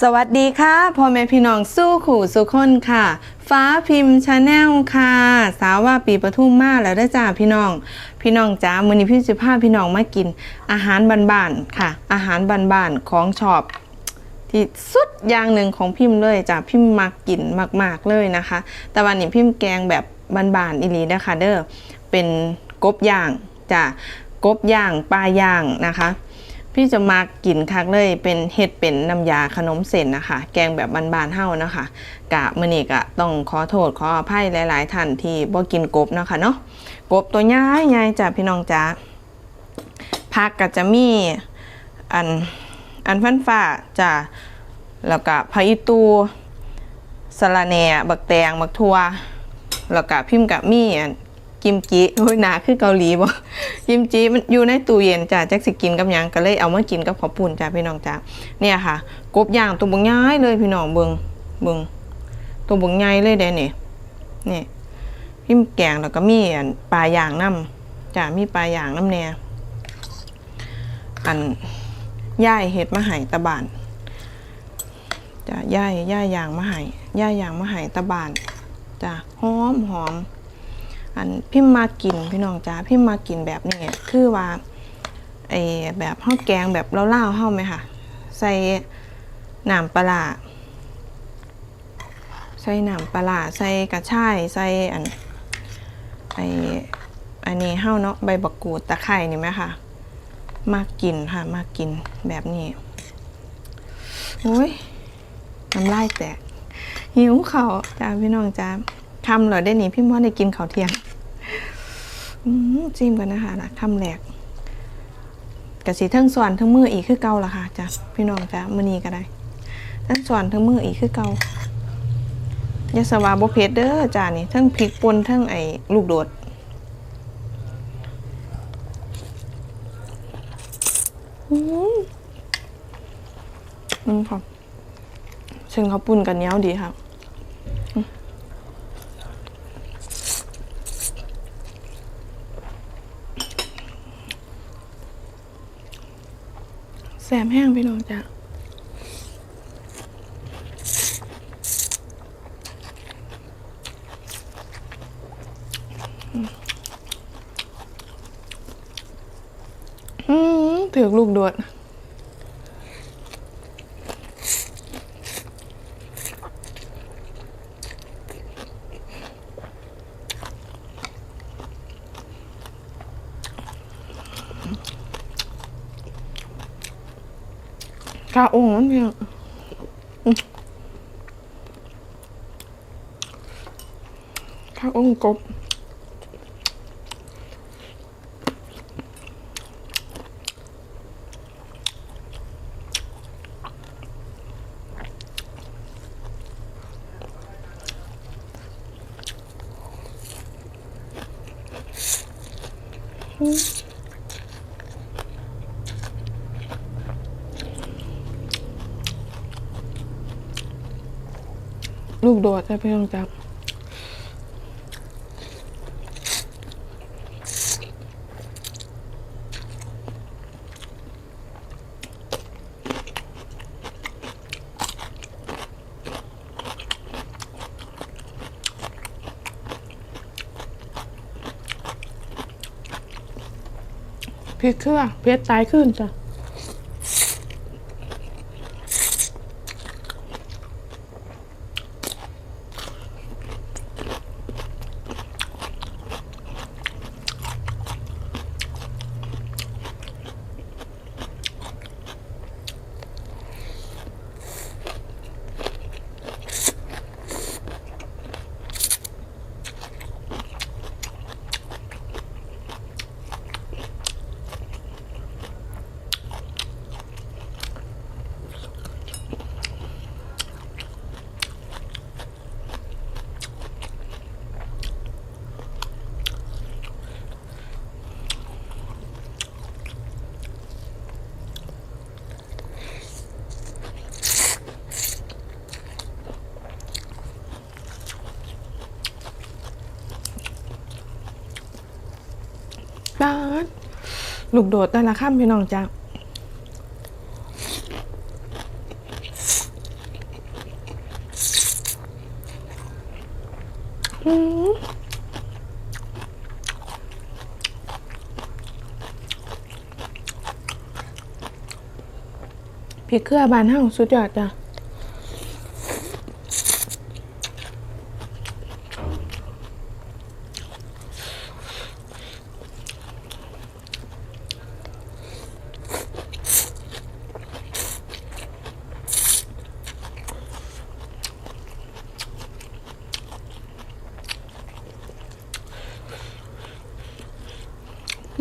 สวัสดีค่ะพ่อแม่พี่น้องสู้ขู่สุขคนค่ะ ฟ้าพิมพ์ชาแนลค่ะ สาวว่าปีปทุมมาแล้วได้จ้าพี่น้อง พี่น้องจ้ามือนี้พี่จะพาพี่น้องมากิน อาหารบ้านๆค่ะ อาหารบ้านๆของชอบ ที่สุดอย่างหนึ่งของพิมพ์เลยจ้ะพิมพ์มักกินมากๆเลยนะคะ แต่วันนี้พิมพ์แกงแบบบานๆอีหลีนะคะเด้อเป็นกบย่างจ้ะกบย่างปลาย่างนะคะ พี่จะมากินคักเลยเป็นเห็ดเป็นน้ำยาขนมเส้นนะคะ แกงแบบบานๆเฮ้านะคะกะมือนี้กะต้องขอโทษขออภัยหลาย ๆ ท่านที่บ่กินกบนะคะเนาะกบตัวใหญ่ใหญ่จ้ะพี่น้องจ้าผักก็จะมีอันอันฟันฟ้าจ้ะแล้วก็ผักอีตูสะระแหน่บักแตงบักทัวแล้วก็พิมพ์กับมีอัน กิมจิโอ้ยหนาคือเกาหลีบ่กิมจิมันอยู่ในตู้เย็นจ้ะแจ็คสิกินกับหยังก็เลยเอามากินกับข้าวปุ้นจ้ะพี่น้องจ้ะเนี่ยค่ะ กบย่างตัวบงย้ายเลยพี่น้องเบิงเบิงตัวบงใหญ่เลยเด้เนี่ยนี่พิมแกงแล้วก็มีอันปลาย่างน้ำจ้ะมีปลาย่างน้ำแน่อันย่ายเห็ดมะไห่ตะบานจ้ะย่ายย่ายย่างมะไห่ย่ายย่างมะไห่ตะบานจ้ะหอมหอม อันพิมมากินพี่น้องจ้าพิมมากินแบบนี้คือว่าไอแบบข้าวแกงแบบเล่าๆเฮ้าไหมค่ะ ใส่น้ำปลาใส่น้ำปลาใส่กระชายใส่อันไออันนี้เฮ้าเนาะใบบักกูดตะไคร่นี่ไหมค่ะ มากินค่ะมากินแบบนี้โอ้ยน้ำลายแตกหิวเขาจ้าพี่น้องจ้า คำเหรอได้หนิพี่มอได้กินข้าวเที่ยงอืมจิ้มกันนะคะนะคำแรกกะสีทั้งส่วนทั้งมืออีกคือเก่าละค่ะจ้ะพี่น้องจ้ะมือนีก็ได้ ทั้งส่วนทั้งมืออีกคือเก่ายาสวาบเพชเด้อจ้านี่ทั้งพริกป่นทั้งไอ้ลูกโดดอืมอืมค่ะซึ่งเขาปุ่นกันเนี้ยวดีค่ะ บแห้งพี่น้องจ้ะอืมถือลูกดวด กาองค์มันเพียงอืมข้าองค์กบ ลูกโดดจะเพียงจับพริกเครื่องเพชรตายขึ้นจ้ะ บ้านลูกโดดแต่ละข้ามพี่น้องจ้ะพี่เครือบานเฮาสุดยอดจ้ะ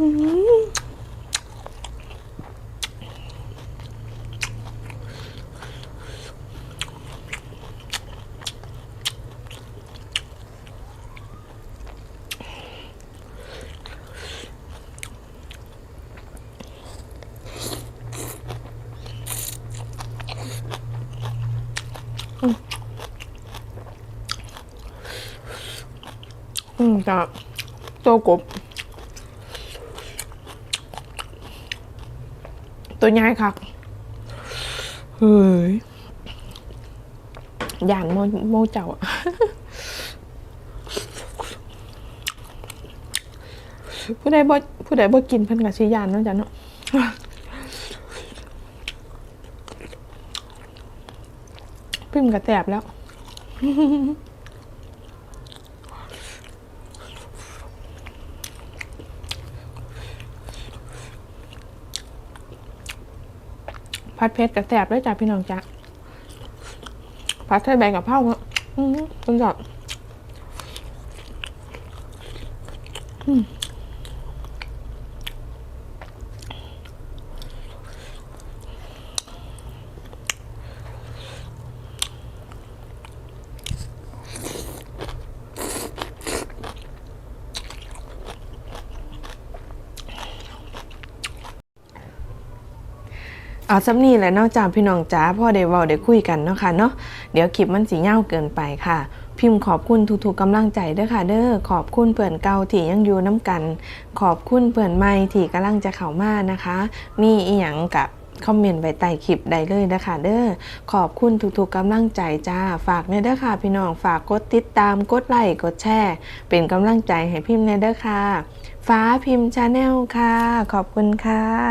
อืมจ้ะตัวกบ ตัวใหญ่คักเฮ้ยย่านโมโมเจ้าอะผู้ใดบ่ผู้ใดบ่กินเพิ่นก็สิย่านเนาะจ้ะเนาะพิมพ์กระแตบแล้ว ผัดเผ็ดกับแสบด้วยจ้ะพี่น้องจ้ะผัดไทยใบกับเผาอะอืมคุณจอดอืม เอาซ้ำนี่แหละเนอกจากพี่น้องจ้าพ่อได้เว้าได้คุยกันเนาะค่ะเนาะเดี๋ยวคลิปมันสิยาเกินไปค่ะ พิมพ์ขอบคุณทุกๆกำลังใจเด้อค่ะ เด้อขอบคุณเพื่อนเก่าที่ยังอยู่น้ำกัน ขอบคุณเพื่อนใหม่ที่กำลังจะเข้ามานะคะ มีอีหยังกับคอมเมนต์ไว้ใต้คลิปได้เลยนะคะเด้อขอบคุณทุกๆกำลังใจจ้า ฝากในเด้อค่ะ พี่น้องฝากกดติดตามกดไลค์กดแชร์ เป็นกำลังใจให้พิมพ์ในเด้อค่ะ ฟ้าพิมพ์ชาแนลค่ะ ขอบคุณค่ะ